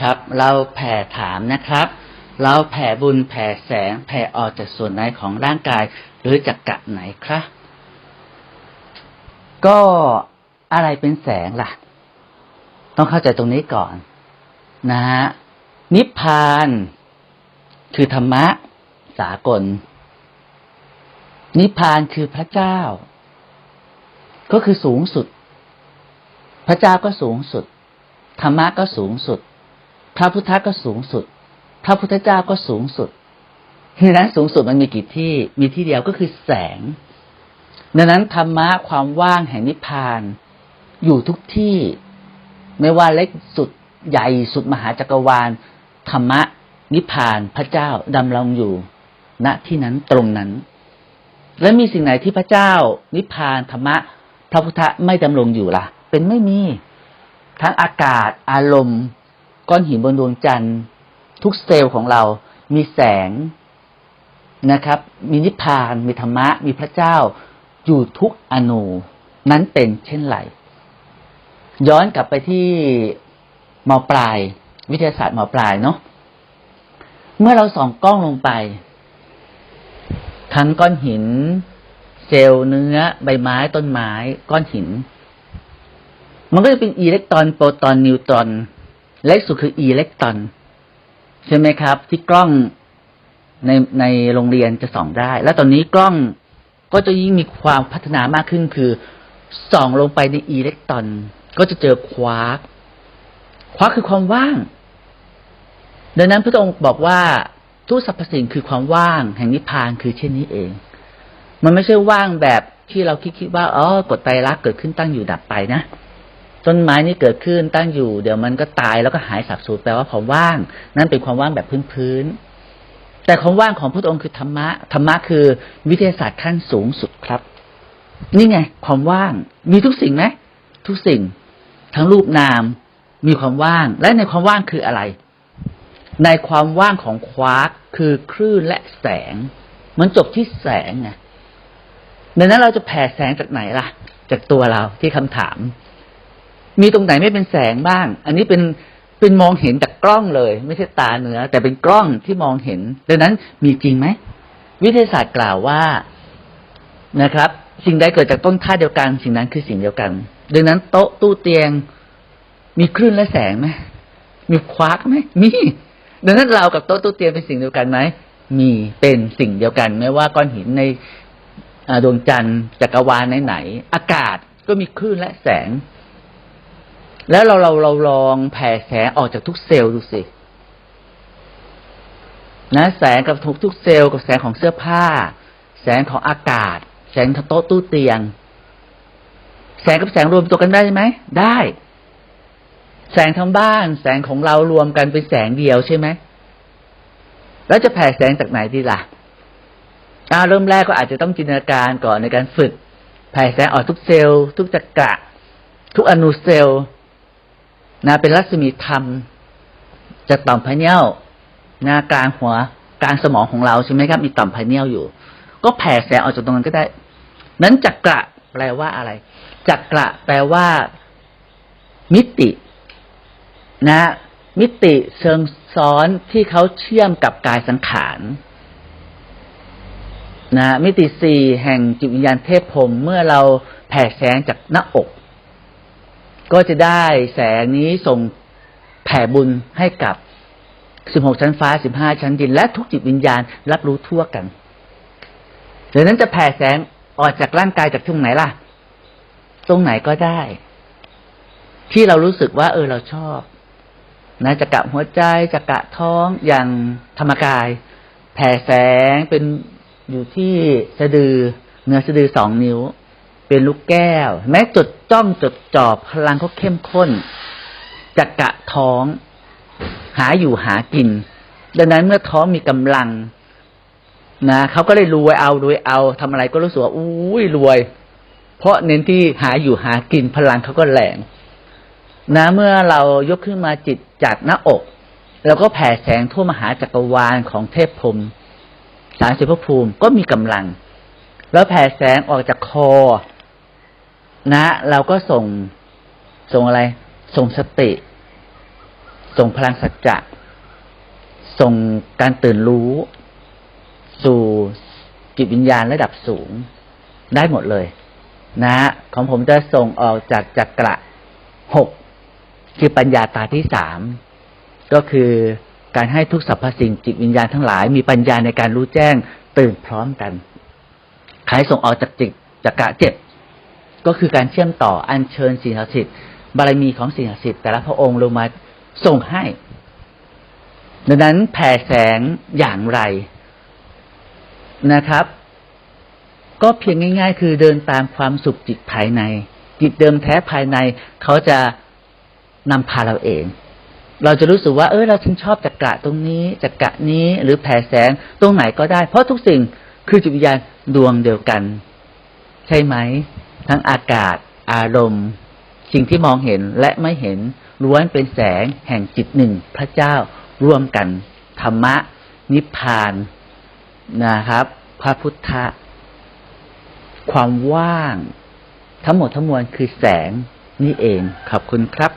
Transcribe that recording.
ครับ เราแผ่ถามนะครับ เราแผ่บุญแผ่แสง แผ่ออกจากส่วนไหนของร่างกาย หรือจากกะไหนครับก็อะไรเป็นแสงล่ะ ต้องเข้าใจตรงนี้ก่อน นะฮะนิพพาน คือธรรมะ สากล นิพพานคือพระเจ้า ก็คือสูงสุด พระเจ้าก็สูงสุด ธรรมะก็สูงสุด พระพุทธก็สูงสุด พระพุทธเจ้าก็สูงสุดดังนั้นสูงสุดมันมีกี่ที่มีที่เดียวก็คือแสง ดังนั้นธรรมะความว่างแห่งนิพพาน อยู่ทุกที่ไม่ว่าเล็กสุดใหญ่สุดมหาจักรวาล ธรรมะ นิพพานพระเจ้าดำรงอยู่ ณที่นั้นตรงนั้น และมีสิ่งไหนที่พระเจ้า นิพพานธรรมะ พระพุทธไม่ดำรงอยู่ล่ะ เป็นไม่มี ทั้งอากาศอารมณ์ ก้อนหินบนดวงจันทร์ ทุกเซลล์ของเรามีแสงนะครับ มีนิพพาน มีธรรมะ มีพระเจ้า อยู่ทุกอนูนั้นเป็นเช่นไร ย้อนกลับไปที่มปลาย วิทยาศาสตร์มปลายเนาะเมื่อเราส่องกล้องลงไป ทั้งก้อนหิน เซลล์เนื้อ ใบไม้ต้นไม้ ก้อนหิน มันก็จะเป็นอิเล็กตรอนโปรตอนนิวตรอน เล็กสุดคืออิเล็กตรอนใช่ไหมครับ ที่กล้องในในโรงเรียนจะส่องได้ และตอนนี้กล้องก็จะยิ่งมีความพัฒนามากขึ้นคือส่องลงไปในอิเล็กตรอน ก็จะเจอควาร์กควาร์กคือความว่าง ดังนั้นพระองค์บอกว่าทุกสรรพสิ่งคือความว่าง แห่งนิพพานคือเช่นนี้เอง มันไม่ใช่ว่างแบบที่เราคิดคิดว่าอ๋อกฎไตรลักษณ์เกิดขึ้นตั้งอยู่ดับไปนะ ต้นไม้นี่เกิดขึ้นตั้งอยู่ เดี๋ยวมันก็ตายแล้วก็หายสับสูญแปลว่าความว่าง นั่นเป็นความว่างแบบพื้นๆแต่ความว่างของพระองค์คือธรรมะธรรมะคือวิทยาศาสตร์ขั้นสูงสุดครับ นี่ไง ความว่างมีทุกสิ่งไหมทุกสิ่ง ทั้งรูปนาม มีความว่าง และในความว่างคืออะไร ในความว่างของควาร์กคือคลื่นและแสง มันจบที่แสงไงดังนั้นเราจะแผ่แสงจากไหนล่ะ จากตัวเราที่คำถาม มีตรงไหนไม่เป็นแสงบ้าง อันนี้เป็นเป็นมองเห็นจากกล้องเลย ไม่ใช่ตาเนื้อ แต่เป็นกล้องที่มองเห็น ดังนั้นมีจริงไหม วิทยาศาสตร์กล่าวว่านะครับ สิ่งใดเกิดจากต้นท่าเดียวกัน สิ่งนั้นคือสิ่งเดียวกัน ดังนั้นโต๊ะตู้เตียง มีคลื่นและแสงไหมมีควาร์กไหมมีดังนั้นเรากับโต๊ะตู้เตียงเป็นสิ่งเดียวกันไหมมีเป็นสิ่งเดียวกันไม่ว่าก้อนหินในดวงจันทร์จักรวาลไหนๆอากาศก็มีคลื่นและแสง แล้วเราเราเราลองแผ่แสงออกจากทุกเซลล์ดูสินะแสงกับทุกทุกเซลล์กับแสงของเสื้อผ้า แสงของอากาศ แสงของโต๊ะตู้เตียง แสงกับแสงรวมตัวกันได้ไหมได้ แสงทั้งบ้าน แสงของเรารวมกันเป็นแสงเดียวใช่ไหมแล้วจะแผ่แสงจากไหนดีล่ะอาเริ่มแรกก็อาจจะต้องจินตนาการก่อนในการฝึกแผ่แสงออกทุกเซลล์ทุกจักระทุกอนุเซลล์ นะเป็นรัศมีธรรมจากต่อมพเนียลนะกลางหัวกลางสมองของเราใช่ไหมครับ มีต่อมพเนียลอยู่ ก็แผ่แสงออกจากตรงนั้นก็ได้ นั้นจักระแปลว่าอะไรจักระแปลว่า มิติ นะ มิติเชิงซ้อนที่เขาเชื่อมกับกายสังขารนะมิติสี่แห่งจิตวิญญาณเทพพรมเมื่อเราแผ่แสงจากหน้าอก ก็จะได้แสงนี้ส่งแผ่บุญให้กับสิบหกชั้นฟ้าสิบห้าชั้นดิน และทุกจิตวิญญาณรับรู้ทั่วกันดังนั้นจะแผ่แสงออกจากร่างกายจากตรงไหนล่ะ ตรงไหนก็ได้ ที่เรารู้สึกว่า เออเราชอบ นะจะกะหัวใจจะกะท้องอย่างธรรมกาย แผ่แสงเป็นอยู่ที่สะดือเนื้อสะดือสองนิ้ว เป็นลูกแก้ว แม้จดจ้องจดจ่อพลังเขาเข้มข้นจะกะท้อง หาอยู่หากิน ดังนั้นเมื่อท้องมีกำลัง นะเขาก็เลยรวยเอารวยเอาทำอะไรก็รู้สึกว่าอุ้ยรวย เพราะเน้นที่หาอยู่หากินพลังเขาก็แรงนะเมื่อเรายกขึ้นมาจิตจากหน้าอกเราก็แผ่แสงทั่วมหาจักรวาลของเทพพรมสารสิพภูมิก็มีกำลัง แล้วแผ่แสงออกจากคอ นะ เราก็ส่งส่งอะไร ส่งสติ ส่งพลังสัจจะส่งการตื่นรู้ สู่จิตวิญญาณระดับสูง ได้หมดเลย นะของผมจะส่งออกจากจักระหกคือปัญญาตาที่สามก็คือการให้ทุกสรรพสิ่งจิตวิญญาณทั้งหลาย มีปัญญาในการรู้แจ้งตื่นพร้อมกันใครส่งออกจากจิตจักระเจ็ด ก็คือการเชื่อมต่ออัญเชิญสิ่งศักดิ์สิทธิ์บารมีของสิ่งศักดิ์สิทธิ์แต่ละพระองค์ลงมาส่งให้ ดังนั้นแผ่แสงอย่างไรนะครับ ก็เพียงง่าย ๆ คือเดินตามความสุขจิตภายใน จิตเดิมแท้ภายในเขาจะนำพาเราเอง เราจะรู้สึกว่า เออเราฉันชอบจักระตรงนี้จักระนี้หรือแผ่แสงตรงไหนก็ได้ เพราะทุกสิ่งคือจิตวิญญาณดวงเดียวกัน ใช่ไหม ทั้งอากาศ อารมณ์ สิ่งที่มองเห็นและไม่เห็นล้วนเป็นแสงแห่งจิตหนึ่งพระเจ้าร่วมกัน ธรรมะ นิพพานนะครับ พระพุทธะความว่าง ทั้งหมดทั้งมวลคือแสงนี่เองขอบคุณครับ